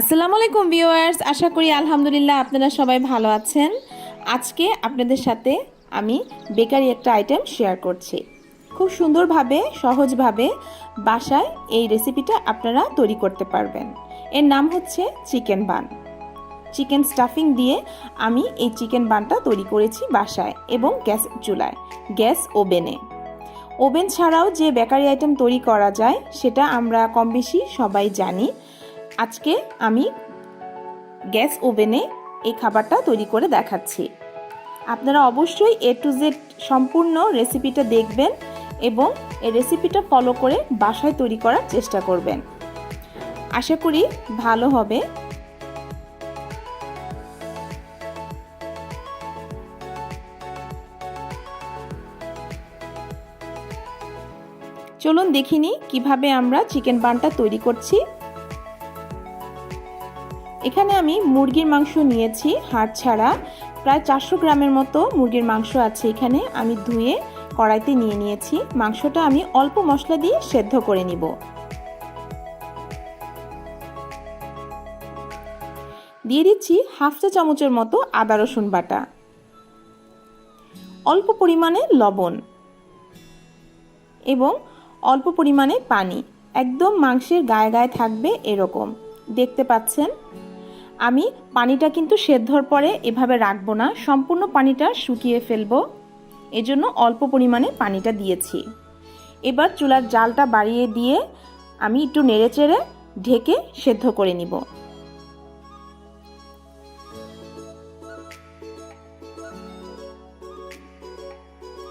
আসসালামু আলাইকুম ভিউয়ার্স, আশা করি আলহামদুলিল্লাহ আপনারা সবাই ভালো আছেন। আজকে আপনাদের সাথে আমি বেকারি একটা আইটেম শেয়ার করছি। খুব সুন্দরভাবে, সহজভাবে বাসায় এই রেসিপিটা আপনারা তৈরি করতে পারবেন। এর নাম হচ্ছে চিকেন বান চিকেন স্টাফিং দিয়ে আমি এই চিকেন বানটা তৈরি করেছি বাসায় এবং গ্যাস চুলায়, গ্যাস ওভেনে। ওভেন ছাড়াও যে বেকারি আইটেম তৈরি করা যায়, সেটা আমরা কম বেশি সবাই জানি। আজকে আমি গ্যাস ওভেনে এই খাবারটা তৈরি করে দেখাচ্ছি। আপনারা অবশ্যই এ টু জেড সম্পূর্ণ রেসিপিটা দেখবেন এবং এই রেসিপিটা ফলো করে বাসায় তৈরি করার চেষ্টা করবেন। আশা করি ভালো হবে। চলুন দেখিনি কীভাবে আমরা চিকেন বানটা তৈরি করছি। এখানে আমি মুরগির মাংস নিয়েছি, হাড় ছাড়া। প্রায় চারশো গ্রামের মতো মুরগির মাংস আছে এখানে, আমি ধুয়ে কড়াইতে নিয়ে নিয়েছি। মাংসটা আমি অল্প মশলা দিয়ে সেদ্ধ করে নিব। দিয়ে দিচ্ছি হাফ চা চামচের মতো আদা রসুন বাটা। অল্প পরিমাণে লবণ এবং অল্প পরিমাণে পানি। একদম মাংসের গায়ে গায়ে থাকবে এরকম। দেখতে পাচ্ছেন? আমি পানিটা কিন্তু সেদ্ধর পরে এভাবে রাখব না। সম্পূর্ণ পানিটা শুকিয়ে ফেলব। এজন্য অল্প পরিমাণে পানিটা দিয়েছি। এবার চুলার জালটা বাড়িয়ে দিয়ে আমি একটু নেড়ে চেড়ে ঢেকে সেদ্ধ করে নিব।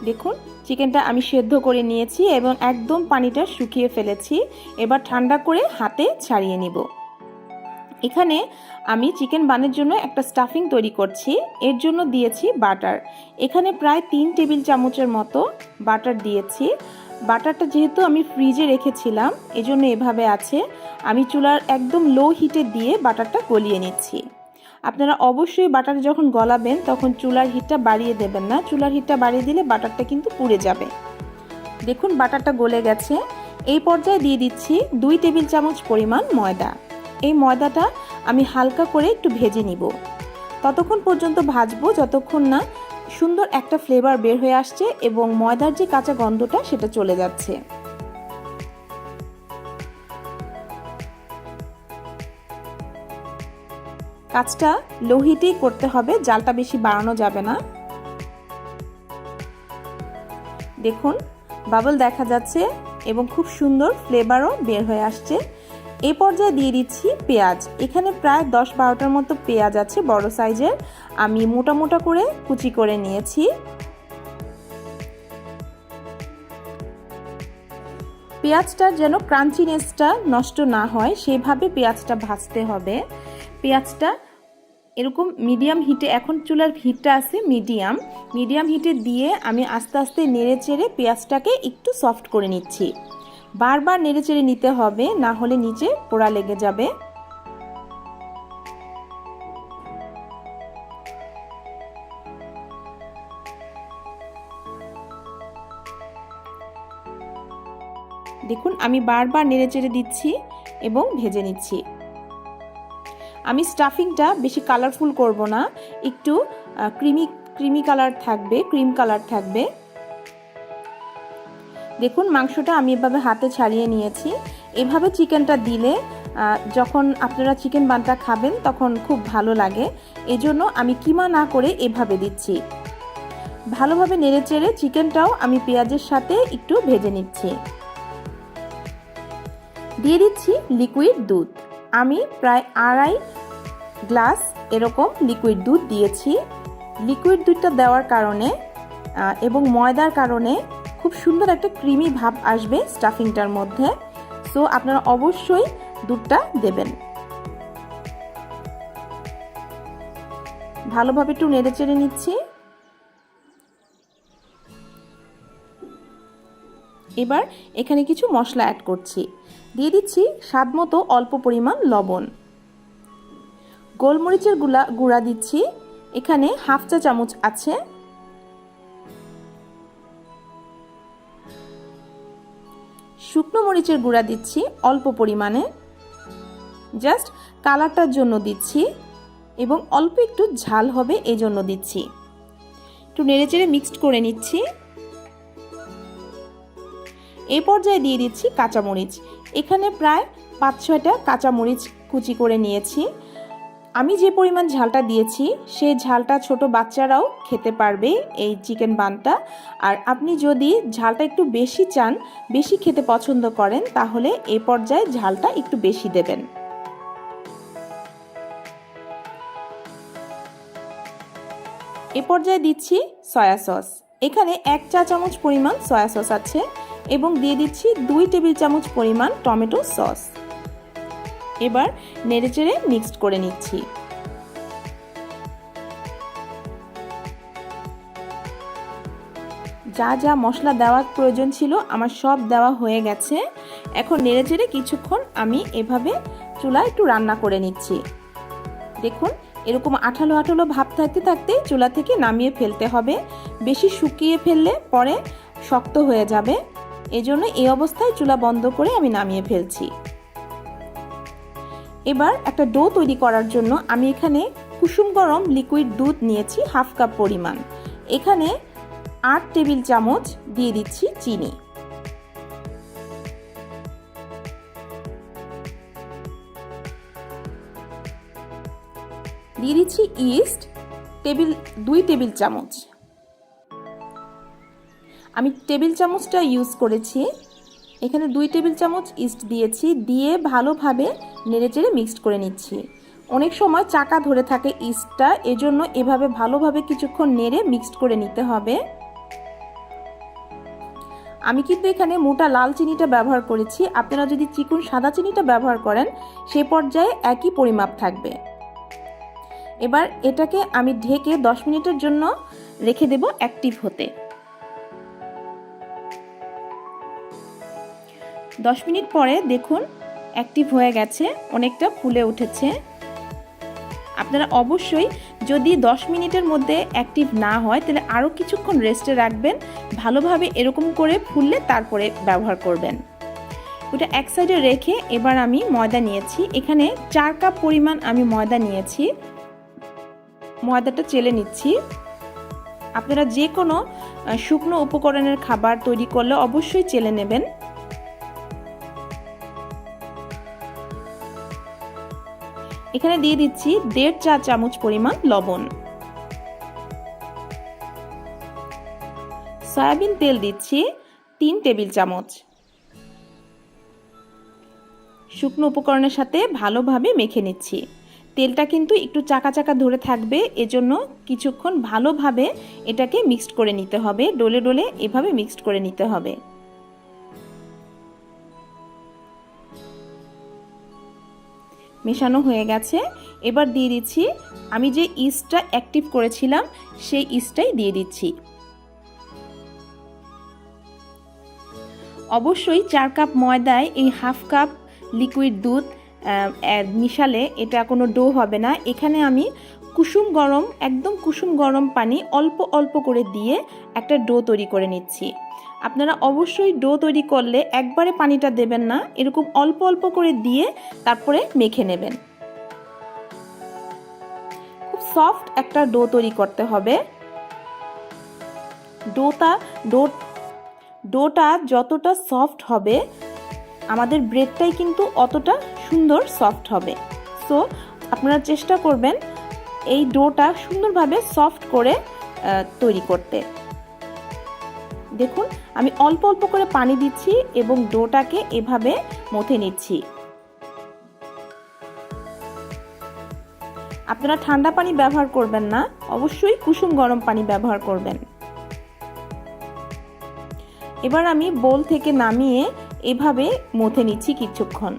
দেখুন, চিকেনটা আমি সেদ্ধ করে নিয়েছি এবং একদম পানিটা শুকিয়ে ফেলেছি। এবার ঠান্ডা করে হাতে ছাড়িয়ে নিব। এখানে আমি চিকেন বানের জন্য একটা স্টাফিং তৈরি করছি। এর জন্য দিয়েছি বাটার। এখানে প্রায় তিন টেবিল চামচের মতো বাটার দিয়েছি। বাটারটা যেহেতু আমি ফ্রিজে রেখেছিলাম, এজন্য এভাবে আছে। আমি চুলার একদম লো হিটে দিয়ে বাটারটা গলিয়ে নিচ্ছি। আপনারা অবশ্যই বাটার যখন গলাবেন, তখন চুলার হিটটা বাড়িয়ে দেবেন না। চুলার হিটটা বাড়িয়ে দিলে বাটারটা কিন্তু পুড়ে যাবে। দেখুন, বাটারটা গলে গেছে। এই পর্যায়ে দিয়ে দিচ্ছি দুই টেবিল চামচ পরিমাণ ময়দা। এই ময়দাটা আমি হালকা করে একটু ভেজে নিব। ততক্ষণ পর্যন্ত ভাজবো, যতক্ষণ না সুন্দর একটা ফ্লেভার বের হয়ে আসছে এবং ময়দার যে কাঁচা গন্ধটা সেটা চলে যাচ্ছে। কাজটা লোহিতেই করতে হবে, জালটা বেশি বাড়ানো যাবে না। দেখুন বাবল দেখা যাচ্ছে এবং খুব সুন্দর ফ্লেভারও বের হয়ে আসছে। এই পর্যায়ে দিয়ে দিচ্ছি পেঁয়াজ। এখানে প্রায় দশ বারোটার মতো পেঁয়াজ আছে, বড় সাইজের। আমি মোটা মোটা করে কুচি করে নিয়েছি। পেঁয়াজটার যেন ক্রাঞ্চিনেসটা নষ্ট না হয়, সেভাবে পেঁয়াজটা ভাজতে হবে। পেঁয়াজটা এরকম মিডিয়াম হিটে, এখন চুলার হিটটা আছে মিডিয়াম। মিডিয়াম হিটে দিয়ে আমি আস্তে আস্তে নেড়ে চেড়ে পেঁয়াজটাকে একটু সফট করে নিচ্ছি। বারবার নেড়ে চেড়ে নিতে হবে, না হলে নিচে পোড়া লেগে যাবে। দেখুন, আমি বারবার নেড়ে চেড়ে দিচ্ছি এবং ভেজে নিচ্ছি। আমি স্টাফিংটা বেশি কালারফুল করব না, একটু ক্রিমি ক্রিমি কালার থাকবে, ক্রিম কালার থাকবে। দেখুন, মাংসটা আমি এভাবে হাতে ছাড়িয়ে নিয়েছি। এভাবে চিকেনটা দিলে যখন আপনারা চিকেন বানটা খাবেন, তখন খুব ভালো লাগে। এজন্য আমি কিমা না করে এভাবে দিচ্ছি। ভালোভাবে নেড়ে চেড়ে চিকেনটাও আমি পেঁয়াজের সাথে একটু ভেজে নিচ্ছি। দিয়ে দিচ্ছি লিকুইড দুধ। আমি প্রায় আড়াই গ্লাস এরকম লিকুইড দুধ দিয়েছি। লিকুইড দুধটা দেওয়ার কারণে এবং ময়দার কারণে খুব সুন্দর একটা ক্রিমি ভাব আসবে স্টাফিংটার মধ্যে। সো আপনারা অবশ্যই দুধটা দেবেন। ভালোভাবে একটু নেড়ে চেড়ে নিচ্ছি। এবার এখানে কিছু মশলা অ্যাড করছি। দিয়ে দিচ্ছি স্বাদ মতো অল্প পরিমাণ লবণ। গোলমরিচেরগুলা গুঁড়া দিচ্ছি। এখানে হাফ চা চামচ আছে। শুকনো মরিচের গুঁড়া দিচ্ছি অল্প পরিমাণে। জাস্ট কালারটার জন্য দিচ্ছি এবং অল্প একটু ঝাল হবে এই জন্য দিচ্ছি। একটু নেড়েচেড়ে মিক্সড করে নিচ্ছি। এই পর্যায়ে দিয়ে দিচ্ছি কাঁচামরিচ। এখানে প্রায় পাঁচ ছয়টা কাঁচামরিচ কুচি করে নিয়েছি। আমি যে পরিমাণ ঝালটা দিয়েছি সেই ঝালটা ছোট বাচ্চারাও খেতে পারবে এই চিকেন বানটা। আর আপনি যদি ঝালটা একটু বেশি চান, বেশি খেতে পছন্দ করেন, তাহলে এ পর্যায়ে ঝালটা একটু বেশি দেবেন। এ পর্যায়ে দিচ্ছি সয়া সস। এখানে এক চা চামচ পরিমাণ সয়া সস আছে এবং দিয়ে দিচ্ছি দুই টেবিল চামচ পরিমাণ টমেটো সস। এবার নেড়েচেড়ে মিক্সড করে নিচ্ছি। যা যা মশলা দেওয়ার প্রয়োজন ছিল আমার সব দেওয়া হয়ে গেছে। এখন নেড়েচেড়ে কিছুক্ষণ আমি এভাবে চুলা একটু রান্না করে নিচ্ছি। দেখুন, এরকম আঠালো আঠালো ভাব থাকতে থাকতে চুলা থেকে নামিয়ে ফেলতে হবে। বেশি শুকিয়ে ফেললে পরে শক্ত হয়ে যাবে। এজন্য এই অবস্থায় চুলা বন্ধ করে আমি নামিয়ে ফেলছি। এবার একটা ডো তৈরি করার জন্য আমি এখানে কুসুম গরম লিকুইড দুধ নিয়েছি হাফ কাপ পরিমাণ। এখানে আট টেবিল চামচ দিয়ে দিচ্ছি চিনি। দিয়ে দিচ্ছি ইস্ট টেবিল, দুই টেবিল চামচ। আমি টেবিল চামচটা ইউজ করেছি এখানে দুই টেবিল চামচ ইস্ট দিয়েছি, দিয়ে ভালোভাবে নেড়েচেড়ে মিক্সড করে নিচ্ছি। অনেক সময় চাকা ধরে থাকে ইস্টটা, এজন্য এভাবে ভালোভাবে কিছুক্ষণ নেড়ে মিক্সড করে নিতে হবে। আমি কিন্তু এখানে মোটা লাল চিনিটা ব্যবহার করেছি। আপনারা যদি চিকুন সাদা চিনিটা ব্যবহার করেন, সে পর্যায়ে একই পরিমাপ থাকবে। এবার এটাকে আমি ঢেকে দশ মিনিটের জন্য রেখে দেব অ্যাক্টিভ হতে। দশ মিনিট পরে দেখুন অ্যাক্টিভ হয়ে গেছে, অনেকটা ফুলে উঠেছে। আপনারা অবশ্যই যদি দশ মিনিটের মধ্যে অ্যাক্টিভ না হয়, তাহলে আরও কিছুক্ষণ রেস্টে রাখবেন, ভালোভাবে এরকম করে ফুললে তারপরে ব্যবহার করবেন। ওটা এক সাইডে রেখে এবার আমি ময়দা নিয়েছি। এখানে চার কাপ পরিমাণ আমি ময়দা নিয়েছি। ময়দাটা চেলে নিচ্ছি। আপনারা যে কোনো শুকনো উপকরণের খাবার তৈরি করলে অবশ্যই চেলে নেবেন। এখানে দিয়ে দিচ্ছি দেড় চা চামচ পরিমাণ লবণ। সয়াবিন তেল দিচ্ছি তিন টেবিল চামচ। শুকনো উপকরণের সাথে ভালোভাবে মেখে নিচ্ছি। তেলটা কিন্তু একটু চাকা চাকা ধরে থাকবে, এজন্য কিছুক্ষণ ভালোভাবে এটাকে মিক্সড করে নিতে হবে। ডোলে ডোলে এভাবে মিক্সড করে নিতে হবে। মেশানো হয়ে গেছে। এবার দিয়ে দিচ্ছি, আমি যে ইস্টটা অ্যাক্টিভ করেছিলাম, সেই ইস্টটাই দিয়ে দিচ্ছি। অবশ্যই চার কাপ ময়দায় এই হাফ কাপ লিকুইড দুধ মিশালে এটা কোনো ডো হবে না। এখানে আমি কুসুম গরম, একদম কুসুম গরম পানি অল্প অল্প করে দিয়ে একটা ডো তৈরি করে নিচ্ছি। আপনারা অবশ্যই ডো তৈরি করলে একবারে পানিটা দেবেন না, এরকম অল্প অল্প করে দিয়ে তারপরে মেখে নেবেন। খুব সফট একটা ডো তৈরি করতে হবে। ডোটা, ডো, ডোটা যতটা সফট হবে, আমাদের ব্রেডটাই কিন্তু অতটা সুন্দর সফট হবে। সো, আপনারা চেষ্টা করবেন এই ডোটা সুন্দরভাবে সফট করে তৈরি করতে। দেখুন আমি অল্প অল্প করে পানি দিচ্ছি এবং ডোটাকে এভাবে মথে নিচ্ছি। আপনারা ঠান্ডা পানি ব্যবহার করবেন না, অবশ্যই কুসুম গরম পানি ব্যবহার করবেন। এবার আমি বোল থেকে নামিয়ে এভাবে মথে নিচ্ছি কিছুক্ষণ।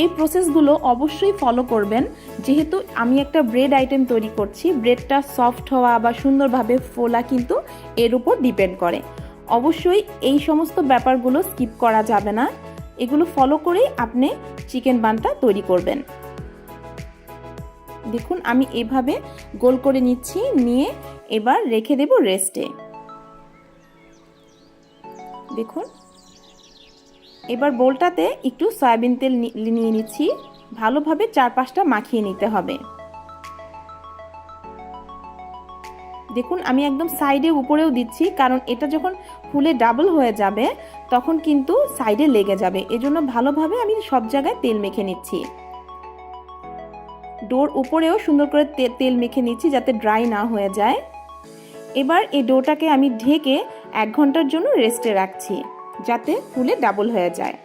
এই প্রসেসগুলো অবশ্যই ফলো করবেন। যেহেতু আমি একটা ব্রেড আইটেম তৈরি করছি ব্রেডটা সফট হওয়া বা সুন্দরভাবে ফোলা কিন্তু এর উপর ডিপেন্ড করে। অবশ্যই এই সমস্ত ব্যাপারগুলো স্কিপ করা যাবে না। এগুলো ফলো করেই আপনি চিকেন বানটা তৈরি করবেন। দেখুন, আমি এভাবে গোল করে নিচ্ছি, নিয়ে এবার রেখে দেব রেস্টে দেখুন এবার বোলটাতে একটু সয়াবিন তেল নিয়ে নিচ্ছি। ভালোভাবে চার পাঁচটা মাখিয়ে নিতে হবে। দেখুন, আমি একদম সাইডে উপরেও দিচ্ছি, কারণ এটা যখন ফুলে ডাবল হয়ে যাবে, তখন কিন্তু সাইডে লেগে যাবে। এজন্য ভালোভাবে আমি সব জায়গায় তেল মেখে নিচ্ছি। ডোর উপরেও সুন্দর করে তেল মেখে নিচ্ছি যাতে ড্রাই না হয়ে যায়। এবার এই ডোটাকে আমি ঢেকে এক ঘণ্টার জন্য রেস্টে রাখছি। যাতে ফুলে ডাবল হয়ে যায়।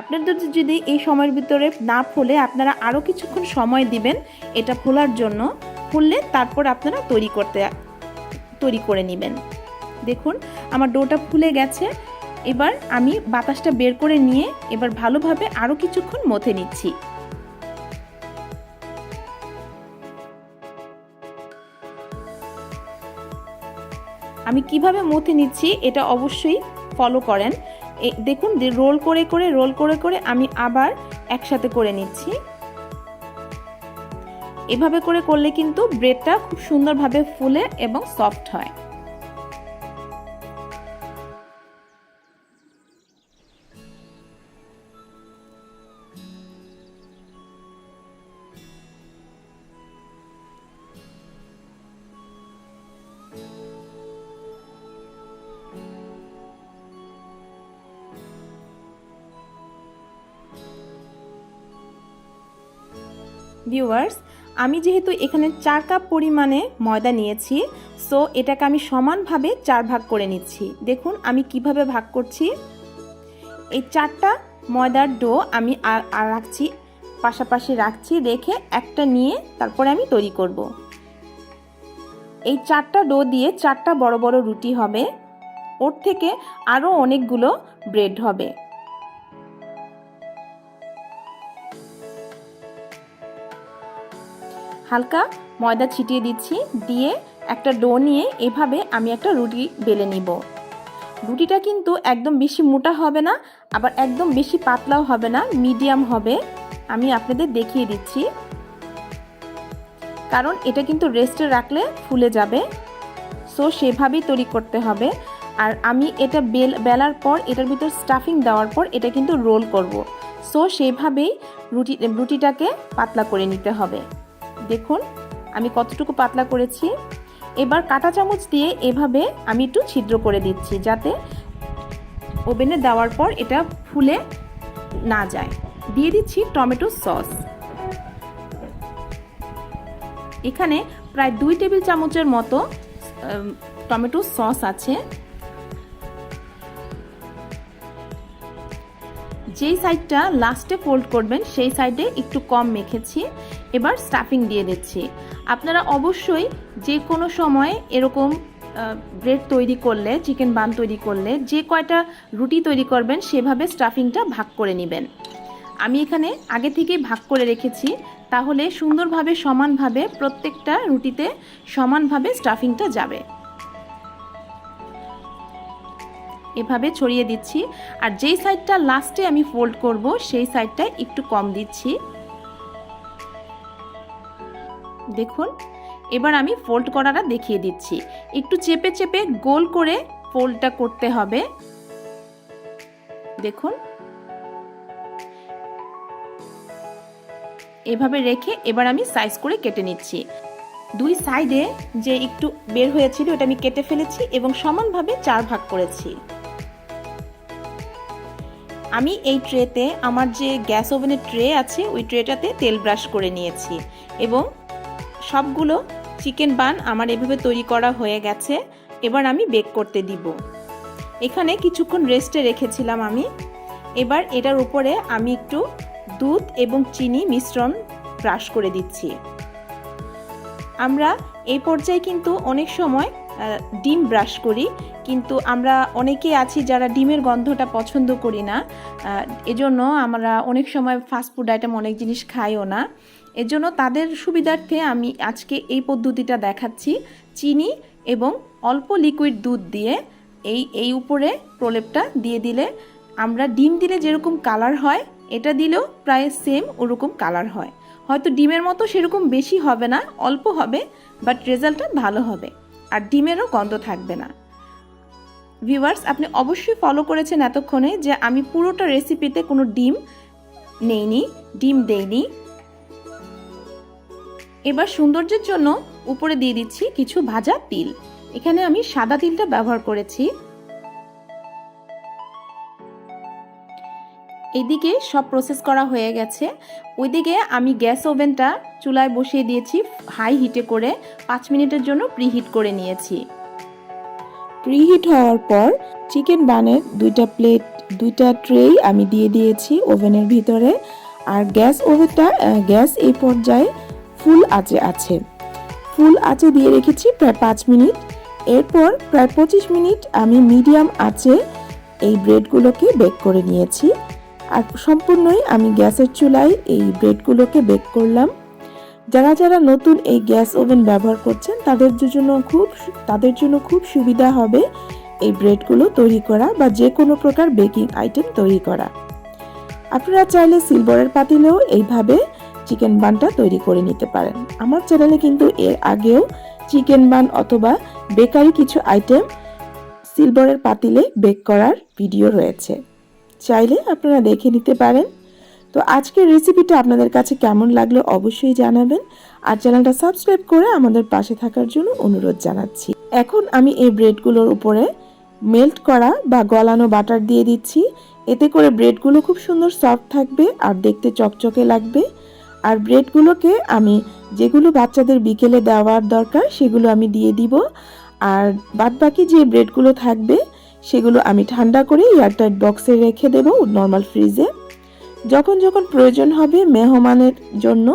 আপনাদের যদি এই সময়ের ভিতরে না ফুলে, আপনারা আরও কিছুক্ষণ সময় দিবেন এটা ফোলার জন্য। ফুললে তারপর আপনারা তৈরি করতে, তৈরি করে নেবেন। দেখুন, আমার ডোটা ফুলে গেছে। এবার আমি বাতাসটা বের করে নিয়ে এবার ভালোভাবে আরও কিছুক্ষণ মথে নিচ্ছি। আমি কীভাবে মথে নিচ্ছি এটা অবশ্যই ফলো করেন। দেখুন রোল করে করে, রোল করে করে আমি আবার একসাথে করে নিচ্ছি। এভাবে করে করলে কিন্তু ব্রেডটা খুব সুন্দরভাবে ফুলে এবং সফট হয়। ভিউয়ার্স আমি যেহেতু এখানে চার কাপ পরিমাণে ময়দা নিয়েছি সো এটাকে আমি সমানভাবে চার ভাগ করে নিচ্ছি। দেখুন, আমি কীভাবে ভাগ করছি। এই চারটা ময়দার ডো আমি আর রাখছি, পাশাপাশি রাখছি, রেখে একটা নিয়ে তারপরে আমি তৈরি করব। এই চারটা ডো দিয়ে চারটা বড় বড় রুটি হবে, ওর থেকে আরও অনেকগুলো ব্রেড হবে। হালকা ময়দা ছিটিয়ে দিচ্ছি, দিয়ে একটা ডো নিয়ে এভাবে আমি একটা রুটি বেলে নিব। রুটিটা কিন্তু একদম বেশি মোটা হবে না, আবার একদম বেশি পাতলাও হবে না, মিডিয়াম হবে। আমি আপনাদের দেখিয়ে দিচ্ছি। কারণ এটা কিন্তু রেস্টে রাখলে ফুলে যাবে। সো সেভাবেই তৈরি করতে হবে। আর আমি এটা বেল, বেলার পর, এটার ভিতর স্টাফিং দেওয়ার পর এটা কিন্তু রোল করব। সো সেভাবেই রুটি, রুটিটাকে পাতলা করে নিতে হবে। দেখুন, আমি কতটুকু পাতলা করেছি। এবার কাঁটা চামচ দিয়ে এভাবে আমি একটু ছিদ্র করে দিচ্ছি যাতে ওভেনে দেওয়ার পর এটা ফুলে না যায়। দিয়ে দিচ্ছি টমেটো সস। এখানে প্রায় দুই টেবিল চামচের মতো টমেটো সস আছে। যেই সাইডটা লাস্টে ফোল্ড করবেন, সেই সাইডে একটু কম মেখেছি। এবার স্টাফিং দিয়ে দিচ্ছি। আপনারা অবশ্যই যে কোনো সময় এরকম ব্রেড তৈরি করলে চিকেন বান তৈরি করলে, যে কয়টা রুটি তৈরি করবেন, সেভাবে স্টাফিংটা ভাগ করে নেবেন। আমি এখানে আগে থেকেই ভাগ করে রেখেছি। তাহলে সুন্দরভাবে সমানভাবে প্রত্যেকটা রুটিতে সমানভাবে স্টাফিংটা যাবে। এভাবে ছড়িয়ে দিচ্ছি। আর যেই সাইডটা লাস্টে আমি ফোল্ড করব, সেই সাইডটা একটু কম দিচ্ছি। দেখুন, এবার আমি ফোল্ড করাটা দেখিয়ে দিচ্ছি। একটু চেপে চেপে গোল করে ফোল্ডটা করতে হবে। দেখুন। এভাবে রেখে এবার আমি সাইজ করে কেটে নিচ্ছি। দুই সাইডে যে একটু বের হয়েছিল, ওটা আমি কেটে ফেলেছি এবং সমানভাবে চার ভাগ করেছি। আমি এই ট্রেতে আমার যে গ্যাস ওভেনের ট্রে আছে, ওই ট্রেটাতে তেল ব্রাশ করে নিয়েছি এবং সবগুলো চিকেন বান আমার এভাবে তৈরি করা হয়ে গেছে, এবার আমি বেক করতে দিব। এখানে কিছুক্ষণ রেস্টে রেখেছিলাম আমি। এবার এটার উপরে আমি একটু দুধ এবং চিনি মিশ্রণ ব্রাশ করে দিচ্ছি। আমরা এই পর্যায়ে কিন্তু অনেক সময় ডিম ব্রাশ করি। কিন্তু আমরা অনেকেই আছি যারা ডিমের গন্ধটা পছন্দ করি না। এজন্য আমরা অনেক সময় ফাস্টফুড আইটেম অনেক জিনিস খাইও না। এজন্য তাদের সুবিধার্থে আমি আজকে এই পদ্ধতিটা দেখাচ্ছি। চিনি এবং অল্প লিকুইড দুধ দিয়ে এই এই উপরে প্রলেপটা দিয়ে দিলে আমরা ডিম দিলে যেরকম কালার হয়, এটা দিলেও প্রায় সেম ওরকম কালার হয়। হয়তো ডিমের মতো সেরকম বেশি হবে না, অল্প হবে বাট রেজাল্টটা ভালো হবে। আর ডিমেরও গন্ধ থাকবে না। ভিউয়ার্স আপনি অবশ্যই ফলো করেছেন এতক্ষণে যে আমি পুরোটা রেসিপিতে কোনো ডিম নেইনি, ডিম দেইনি। এবার সৌন্দর্যের জন্য উপরে দিয়ে দিচ্ছি কিছু ভাজা তিল। এখানে আমি সাদা তিলটা ব্যবহার করেছি। এদিকে সব প্রসেস করা হয়ে গেছে। ওইদিকে আমি গ্যাস ওভেনটা চুলায় বসিয়ে দিয়েছি হাই হিটে করে। পাঁচ মিনিটের জন্য প্রিহিট করে নিয়েছি। প্রিহিট হওয়ার পর চিকেন বানের দুইটা প্লেট দুইটা ট্রেই আমি দিয়ে দিয়েছি ওভেনের ভিতরে। আর গ্যাস ওভেনটা গ্যাস এই পর্যায়ে ফুল আঁচে আছে। ফুল আঁচে দিয়ে রেখেছি প্রায় পাঁচ মিনিট। এরপর প্রায় পঁচিশ মিনিট আমি মিডিয়াম আঁচে এই ব্রেডগুলোকে বেক করে নিয়েছি। আর সম্পূর্ণই আমি গ্যাসের চুলায় এই ব্রেডগুলোকে বেক করলাম। যারা যারা নতুন এই গ্যাস ওভেন ব্যবহার করছেন, তাদের জন্য খুব তাদের জন্য খুব সুবিধা হবে এই ব্রেডগুলো তৈরি করা বা যে কোনো প্রকার বেকিং আইটেম তৈরি করা। আপনারা চাইলে সিলভারের পাতিলেও এইভাবে চিকেন বানটা তৈরি করে নিতে পারেন। আমার চ্যানেলে কিন্তু এর আগেও চিকেন বান অথবা বেকারি কিছু আইটেম সিলভারের পাতিলে বেক করার ভিডিও রয়েছে। চাইলে আপনারা দেখে নিতে পারেন। তো আজকের রেসিপিটা আপনাদের কাছে কেমন লাগল অবশ্যই জানাবেন। আর চ্যানেলটা সাবস্ক্রাইব করে আমাদের পাশে থাকার জন্য অনুরোধ জানাচ্ছি। এখন আমি এই ব্রেডগুলোর উপরে মেল্ট করা বা গলানো বাটার দিয়ে দিচ্ছি। এতে করে ব্রেডগুলো খুব সুন্দর সফট থাকবে আর দেখতে চকচকে লাগবে। আর ব্রেডগুলোকে আমি যেগুলো বাচ্চাদের বিকেলে দেওয়ার দরকার সেগুলো আমি দিয়ে দিব। আর বাদবাকি যে ব্রেডগুলো থাকবে সেগুলো আমি ঠান্ডা করে এয়ারটাইট বক্সে রেখে দেবো নর্মাল ফ্রিজে। যখন যখন প্রয়োজন হবে মেহমানের জন্য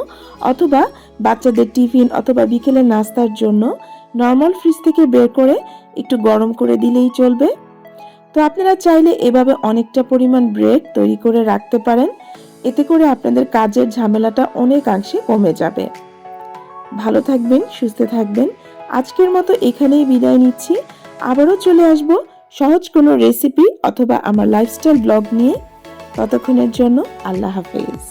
অথবা বাচ্চাদের টিফিন অথবা বিকেলে নাস্তার জন্য নর্মাল ফ্রিজ থেকে বের করে একটু গরম করে দিলেই চলবে। তো আপনারা চাইলে এভাবে অনেকটা পরিমাণ ব্রেড তৈরি করে রাখতে পারেন। এতে করে আপনাদের কাজের ঝামেলাটা অনেকাংশে কমে যাবে। ভালো থাকবেন, সুস্থ থাকবেন। আজকের মতো এখানেই বিদায় নিচ্ছি। আবারও চলে আসব সহজ কোনো রেসিপি অথবা আমার লাইফস্টাইল ব্লগ নিয়ে ততক্ষণের জন্য আল্লাহ হাফেজ।